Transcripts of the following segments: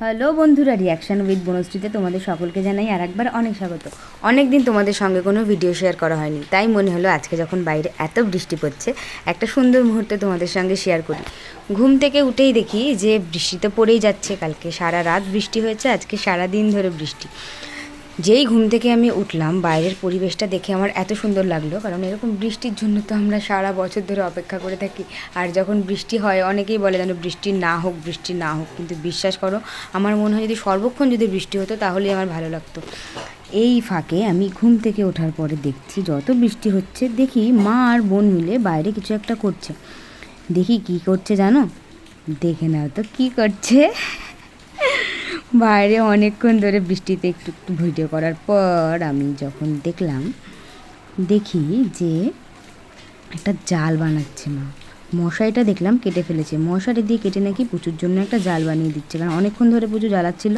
Hello বন্ধুরা reaction with বনশ্রীতে তোমাদের সকলকে জানাই আর একবার অনেক স্বাগত। অনেক দিন তোমাদের সঙ্গে কোনো ভিডিও শেয়ার করা হয়নি, তাই মনে হলো আজকে যখন বাইরে এত বৃষ্টি পড়ছে, একটা সুন্দর মুহূর্তে তোমাদের সঙ্গে শেয়ার করি। ঘুম থেকে উঠেই দেখি যে বৃষ্টি তো পড়েই যাচ্ছে, কালকে সারা রাত বৃষ্টি হয়েছে, আজকে সারা দিন ধরে বৃষ্টি। যেই ঘুম থেকে আমি উঠলাম, বাইরের পরিবেশটা দেখে আমার এত সুন্দর লাগল। কারণ এরকম বৃষ্টির জন্য তো আমরা সারা বছর ধরে অপেক্ষা করে থাকি। আর যখন বৃষ্টি হয়, অনেকেই বলে যেন বৃষ্টি না হোক, বৃষ্টি না হোক। কিন্তু বিশ্বাস করো, আমার মনে হয় যদি সর্বক্ষণ যদি বৃষ্টি হতো, তাহলেই আমার ভালো লাগতো। এই ফাঁকে আমি ঘুম থেকে ওঠার পরে দেখছি, যত বৃষ্টি হচ্ছে, দেখি মা আর বোন মিলে বাইরে কিছু একটা করছে। দেখি কি করছে জানো? দেখে নাও তো কি করছে। বাইরে অনেকক্ষণ ধরে বৃষ্টিতে একটু একটু ভিডিও করার পর আমি যখন দেখলাম, দেখি যে একটা জাল বানাচ্ছে মা। মশারিটা দেখলাম কেটে ফেলেছে। মশারি দিয়ে কেটে নাকি পুচুর জন্য একটা জাল বানিয়ে দিচ্ছে। কারণ অনেকক্ষণ ধরে প্রচুর জ্বালাচ্ছিল।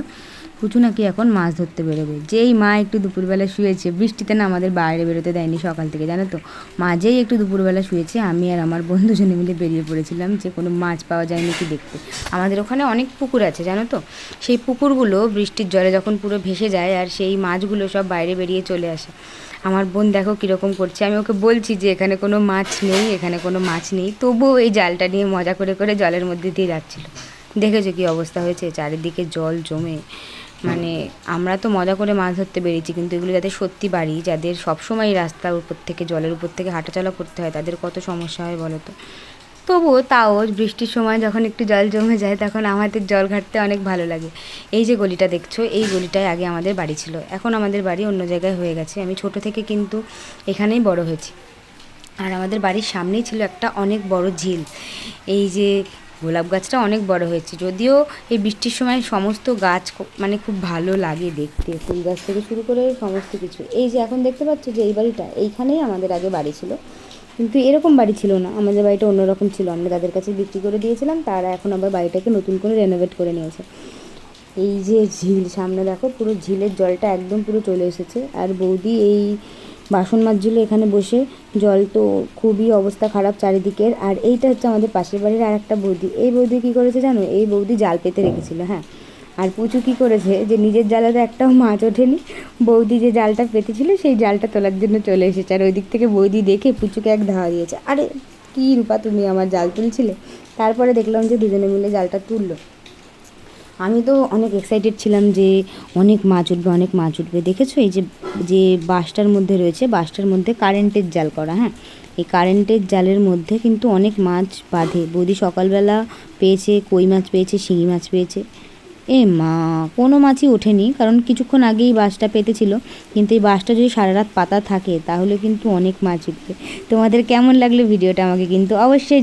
পুচু নাকি এখন মাছ ধরতে বেরোবে? যেই মা একটু দুপুরবেলা শুয়েছে, বৃষ্টিতে না আমাদের বাইরে বেরোতে দেয়নি সকাল থেকে, জানো তো? মা যেই একটু দুপুরবেলা শুয়েছে, আমি আর আমার বন্ধুজনে মিলে বেরিয়ে পড়েছিলাম যে কোনো মাছ পাওয়া যায় নাকি দেখতে। আমাদের ওখানে অনেক পুকুর আছে, জানো তো? সেই পুকুরগুলো বৃষ্টির জলে যখন পুরো ভেসে যায় আর সেই মাছগুলো সব বাইরে বেরিয়ে চলে আসে। আমার বোন দেখো কীরকম করছে, আমি ওকে বলছি যে এখানে কোনো মাছ নেই, এখানে কোনো মাছ নেই, তবুও এই জালটা নিয়ে মজা করে করে জলের মধ্যে দিয়ে যাচ্ছিল। দেখেছ কী অবস্থা হয়েছে? চারিদিকে জল জমে। মানে আমরা তো মজা করে মাছ ধরতে বেরিয়েছি, কিন্তু এগুলো যাদের সত্যি বাড়ি, যাদের সবসময় রাস্তার উপর থেকে, জলের উপর থেকে হাঁটাচলা করতে হয়, তাদের কত সমস্যা হয় বলো তো? তবুও তাও বৃষ্টির সময় যখন একটু জল জমে যায়, তখন আমাদের জল ঘাটতে অনেক ভালো লাগে। এই যে গলিটা দেখছ, এই গলিটায় আগে আমাদের বাড়ি ছিল। এখন আমাদের বাড়ি অন্য জায়গায় হয়ে গেছে। আমি ছোট থেকে কিন্তু এখানেই বড় হয়েছি। আর আমাদের বাড়ির সামনেই ছিল একটা অনেক বড় ঝিল। এই যে গোলাপ গাছটা অনেক বড় হয়েছে। যদিও এই বৃষ্টির সময় সমস্ত গাছ মানে খুব ভালো লাগে দেখতে। ফুল গাছ থেকে শুরু করে সমস্ত কিছু। এই যে এখন দেখতে পাচ্ছ যে এই বাড়িটা, এইখানেই আমাদের আগে বাড়ি ছিল। কিন্তু এরকম বাড়ি ছিল না। আমাদের বাড়িটা অন্যরকম ছিল। আমরা তাদের কাছে বিক্রি করে দিয়েছিলাম। তারা এখন আবার বাড়িটাকে নতুন করে রেনোভেট করে নিয়েছে। এই যে ঝিল, সামনে দেখো পুরো ঝিলের জলটা একদম পুরো চলে এসেছে। আর বৌদি এই বাসন মাজছিল এখানে বসে। জল তো খুবই অবস্থা খারাপ চারিদিকের। আর এইটা হচ্ছে আমাদের পাশের বাড়ির আর একটা বৌদি। এই বৌদি কী করেছে জানো? এই বৌদি জাল পেতে রেখেছিল হ্যাঁ। আর পুচু কী করেছে? যে নিজের জালে তো একটাও মাছ ওঠেনি। বৌদি যে জালটা পেতেছিল, সেই জালটা তোলার জন্য চলে এসেছে। আর ওই দিক থেকে বৌদি দেখে পুচুকে এক ধাওয়া দিয়েছে। আরে, কী রূপা তুমি আমার জাল তুলছিলে? তারপরে দেখলাম যে দুজনে মিলে জালটা তুললো। আমি তো অনেক এক্সাইটেড ছিলাম যে অনেক মাছ উঠবে অনেক মাছ উঠবে দেখেছ এই যে যে বাসটার মধ্যে রয়েছে, বাসটার মধ্যে কারেন্টের জাল করা হ্যাঁ? এই কারেন্টের জালের মধ্যে কিন্তু অনেক মাছ বাঁধে। বৌদি সকালবেলা পেয়েছে, কই মাছ পেয়েছে, শিঙি মাছ পেয়েছে। এ মা, কোনো মাছই ওঠেনি, কারণ কিছুক্ষণ আগেই বাসটা পেতেছিল কিন্তু এই বাসটা যদি সারা রাত পাতা থাকে, তাহলে কিন্তু অনেক মাছ উঠবে তোমাদের কেমন লাগল ভিডিওটা আমাকে কিন্তু অবশ্যই